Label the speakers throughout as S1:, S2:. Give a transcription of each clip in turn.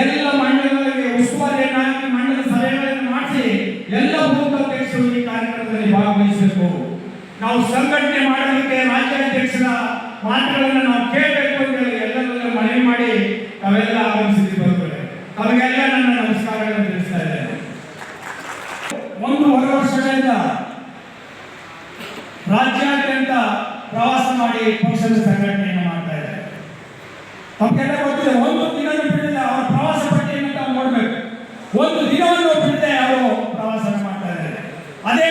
S1: ಎಲ್ಲ ಮಂಡಲಗಳಿಗೆ ಉಸ್ತುವಾರಿಯನ್ನು ಹಾಕಿ ಮಂಡಲ ಸಲಹೆಗಳನ್ನು ಮಾಡಿಸಿ ಎಲ್ಲ ಬೂತ್ ಈ ಕಾರ್ಯಕ್ರಮದಲ್ಲಿ ಭಾಗವಹಿಸಬೇಕು. ನಾವು ಸಂಘಟನೆ ಮಾಡೋದಕ್ಕೆ ರಾಜ್ಯಾಧ್ಯಕ್ಷರ ಮಾತುಗಳನ್ನು ನಾವು ಕೇಳಬೇಕು ಅಂತ ಹೇಳಿ ಎಲ್ಲರನ್ನ ಮನವಿ ಮಾಡಿ ತಾವೆಲ್ಲ ಆಗಮಿಸಿದ್ದೀವಿ ಬಂದರೆ ತಮಗೆಲ್ಲ ನನ್ನ ನಮಸ್ಕಾರಗಳನ್ನು ತಿಳಿಸ್ತಾ ಇದ್ದೇನೆ. ಒಂದೂವರೆ ವರ್ಷಗಳಿಂದ ರಾಜ್ಯಾದ್ಯಂತ ಪ್ರವಾಸ ಮಾಡಿ ಪಕ್ಷದ ಸಂಘಟನೆಯನ್ನು ಮಾಡ್ತಾ ಇದ್ದಾರೆ. ತಮಗೆಲ್ಲ ಗೊತ್ತಿದೆ, ಒಂದು ದಿನನೂ ಒಂದು ದಿನವನ್ನು ಬಿಡದೆ ಅವರು ಪ್ರವಾಸ ಮಾಡ್ತಾ ಅದೇ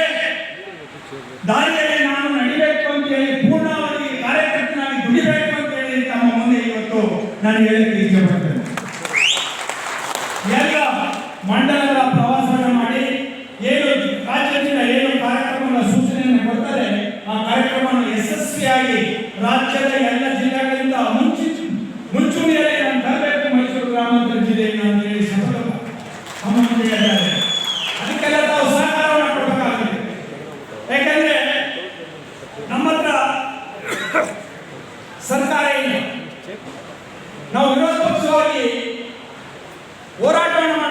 S1: ದಾರಿಯಲ್ಲಿ ನಾನು ನಡಿಬೇಕು ಅಂತ ಹೇಳಿ, ಪೂರ್ಣವಾಗಿ ಕಾರ್ಯಕರ್ತನಾಗಿ ದುಡಿಬೇಕು ಅಂತ ಹೇಳಿ ತಮ್ಮ ಮುಂದೆ ಇವತ್ತು ನಾನು ಹೇಳಕ್ಕೆ ಇಷ್ಟಪಡ್ತೇನೆ ಎಲ್ಲ ಮಂಡಲಗಳ ಪ್ರವಾಸವನ್ನು ಮಾಡಿ, ಏನು ರಾಜ್ಯದಿಂದ ಏನು ಕಾರ್ಯಕ್ರಮಗಳ ಸೂಚನೆಯನ್ನು ಕೊಡ್ತಾರೆ, ಆ ಕಾರ್ಯಕ್ರಮವನ್ನು ಯಶಸ್ವಿಯಾಗಿ ರಾಜ್ಯದ ಎಲ್ಲ ಜಿಲ್ಲೆಗಳಿಂದ ನಾವು ವಿರೋಧ ಪಕ್ಷವಾಗಿ ಹೋರಾಟವನ್ನು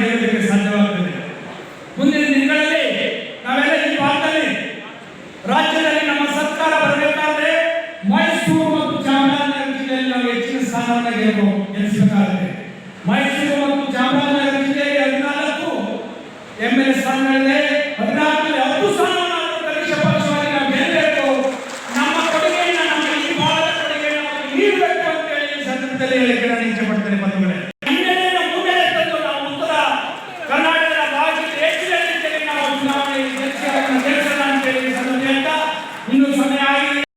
S1: ಹೇಳಲಿಕ್ಕೆ ಸಾಧ್ಯವಾಗುತ್ತದೆ ಮುಂದಿನ ದಿನಗಳಲ್ಲಿ ನಾವೆಲ್ಲ ಈ ಭಾಗದಲ್ಲಿ ರಾಜ್ಯದಲ್ಲಿ ನಮ್ಮ ಸರ್ಕಾರ ಬರಬೇಕಾದ್ರೆ ಮೈಸೂರು ಮತ್ತು ಚಾಮರಾಜನಗರ ಜಿಲ್ಲೆಯಲ್ಲಿ ನಾವು ಹೆಚ್ಚಿನ ಸ್ಥಾನವನ್ನು ಗೆದ್ದು ಗೆಲ್ಲಿಸಬೇಕಾಗುತ್ತೆ ಮೈಸೂರು ಮತ್ತು ಚಾಮರಾಜನಗರ ಜಿಲ್ಲೆಯಲ್ಲಿ ಹದಿನಾಲ್ಕು ಎಂ ಎಲ್ ಎ ಸ್ಥಾನಗಳಿದೆ ಹದಿನಾಲ್ಕರಲ್ಲಿ ಹತ್ತು ಸ್ಥಾನ ಹೇಳಿಕೆ ನಾನು ಇಚ್ಛೆ ಪಡ್ತೇನೆ ಬಂಧುಗಳೇ.